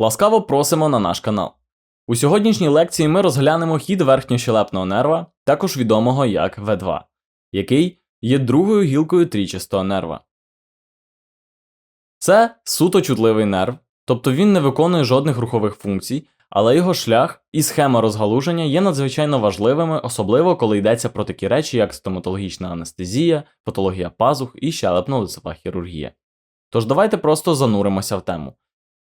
Ласкаво просимо на наш канал. У сьогоднішній лекції ми розглянемо хід верхньощелепного нерва, також відомого як В2, який є другою гілкою трічастого нерва. Це суто чутливий нерв, тобто він не виконує жодних рухових функцій, але його шлях і схема розгалуження є надзвичайно важливими, особливо коли йдеться про такі речі, як стоматологічна анестезія, патологія пазух і щелепно-лицева хірургія. Тож давайте просто зануримося в тему.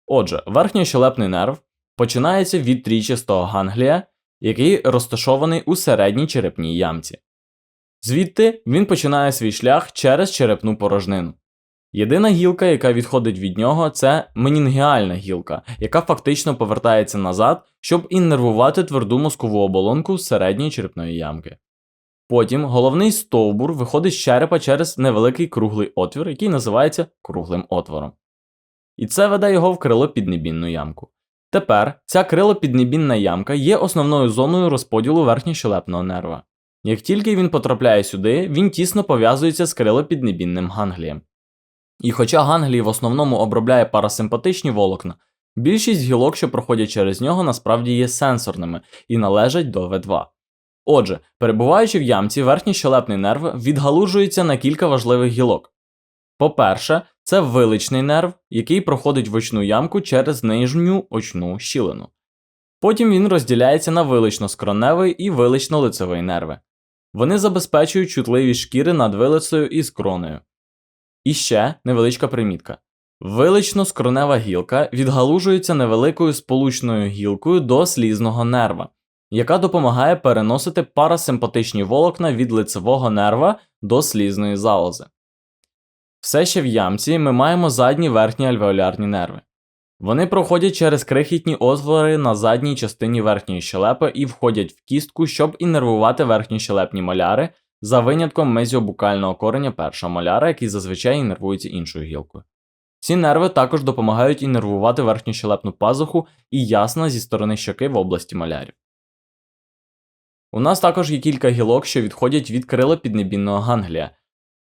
Отже, верхньощелепний нерв починається від трічастого ганглія, який розташований у середній черепній ямці. Звідти він починає свій шлях через черепну порожнину. Єдина гілка, яка відходить від нього, це менінгіальна гілка, яка фактично повертається назад, щоб іннервувати тверду мозкову оболонку середньої черепної ямки. Потім головний стовбур виходить з черепа через невеликий круглий отвір, який називається круглим отвором. І це веде його в крилопіднебінну ямку. Тепер ця крилопіднебінна ямка є основною зоною розподілу верхньощелепного нерва. Як тільки він потрапляє сюди, він тісно пов'язується з крилопіднебінним ганглієм. І хоча ганглій в основному обробляє парасимпатичні волокна, більшість гілок, що проходять через нього, насправді є сенсорними і належать до В2. Отже, перебуваючи в ямці, верхній щелепний нерв відгалужується на кілька важливих гілок. По-перше, це виличний нерв, який проходить в очну ямку через нижню очну щілину. Потім він розділяється на вилично-скроневий і вилично-лицевий нерви. Вони забезпечують чутливість шкіри над вилицею і скронею. І ще невеличка примітка. Вилично-скронева гілка відгалужується невеликою сполучною гілкою до слізного нерва, яка допомагає переносити парасимпатичні волокна від лицевого нерва до слізної залози. Все ще в ямці ми маємо задні верхні альвеолярні нерви. Вони проходять через крихітні отвори на задній частині верхньої щелепи і входять в кістку, щоб іннервувати верхні щелепні маляри, за винятком мезіобукального кореня першого маляра, який зазвичай іннервується іншою гілкою. Ці нерви також допомагають іннервувати верхню щелепну пазуху і ясна зі сторони щоки в області малярів. У нас також є кілька гілок, що відходять від крила піднебінного ганглія.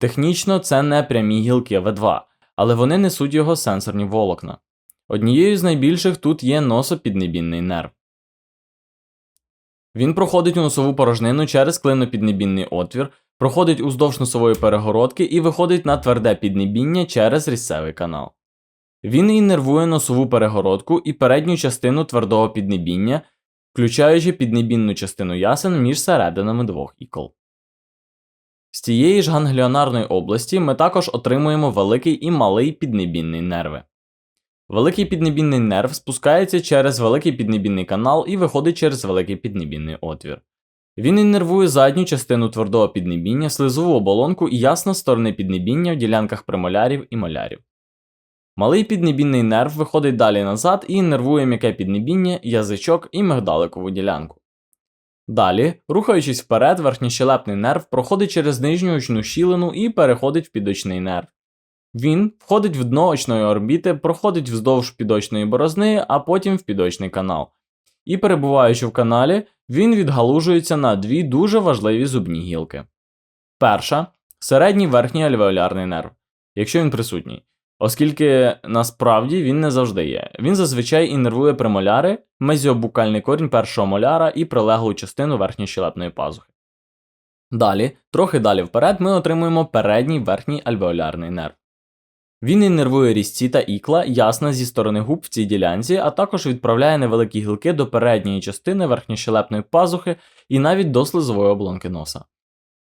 Технічно це не прямі гілки В2, але вони несуть його сенсорні волокна. Однією з найбільших тут є носопіднебінний нерв. Він проходить у носову порожнину через клинопіднебінний отвір, проходить уздовж носової перегородки і виходить на тверде піднебіння через різцевий канал. Він іннервує носову перегородку і передню частину твердого піднебіння, включаючи піднебінну частину ясен між серединами двох ікол. З цієї ж гангліонарної області ми також отримуємо великий і малий піднебінний нерви. Великий піднебінний нерв спускається через великий піднебінний канал і виходить через великий піднебінний отвір. Він іннервує задню частину твердого піднебіння, слизову оболонку і ясно сторони піднебіння в ділянках премолярів і молярів. Малий піднебінний нерв виходить далі назад і іннервує м'яке піднебіння, язичок і мигдаликову ділянку. Далі, рухаючись вперед, верхньощелепний нерв проходить через нижню очну щілину і переходить в підочний нерв. Він входить в дно очної орбіти, проходить вздовж підочної борозни, а потім в підочний канал. І перебуваючи в каналі, він відгалужується на дві дуже важливі зубні гілки. Перша середній верхній альвеолярний нерв, якщо він присутній, оскільки насправді він не завжди є. Він зазвичай іннервує премоляри, мезіобукальний корінь першого моляра і прилеглу частину верхньощелепної пазухи. Далі, трохи далі вперед, ми отримуємо передній верхній альвеолярний нерв. Він іннервує різці та ікла, ясно зі сторони губ в цій ділянці, а також відправляє невеликі гілки до передньої частини верхньощелепної пазухи і навіть до слизової облонки носа.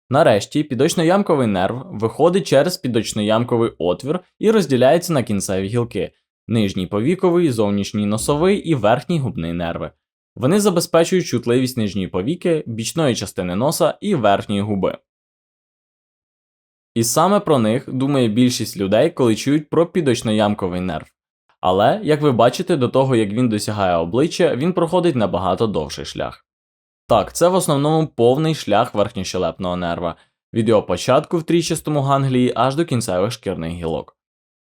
Нарешті підочноямковий нерв виходить через підочноямковий отвір і розділяється на кінцеві гілки нижній повіковий, зовнішній носовий і верхній губний нерви. Вони забезпечують чутливість нижньої повіки, бічної частини носа і верхньої губи. І саме про них думає більшість людей, коли чують про підочноямковий нерв. Але, як ви бачите, до того як він досягає обличчя, він проходить набагато довший шлях. Так, це в основному повний шлях верхньощелепного нерва, від його початку в трічастому ганглії аж до кінцевих шкірних гілок.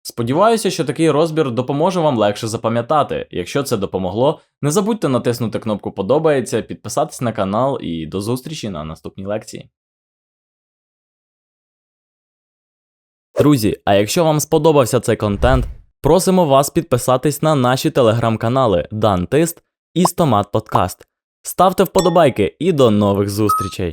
Сподіваюся, що такий розбір допоможе вам легше запам'ятати. Якщо це допомогло, не забудьте натиснути кнопку Подобається, підписатись на канал і до зустрічі на наступній лекції. Друзі, а якщо вам сподобався цей контент, Просимо вас підписатись на наші телеграм-канали Дантист і Стомат Подкаст. Ставте вподобайки і до нових зустрічей!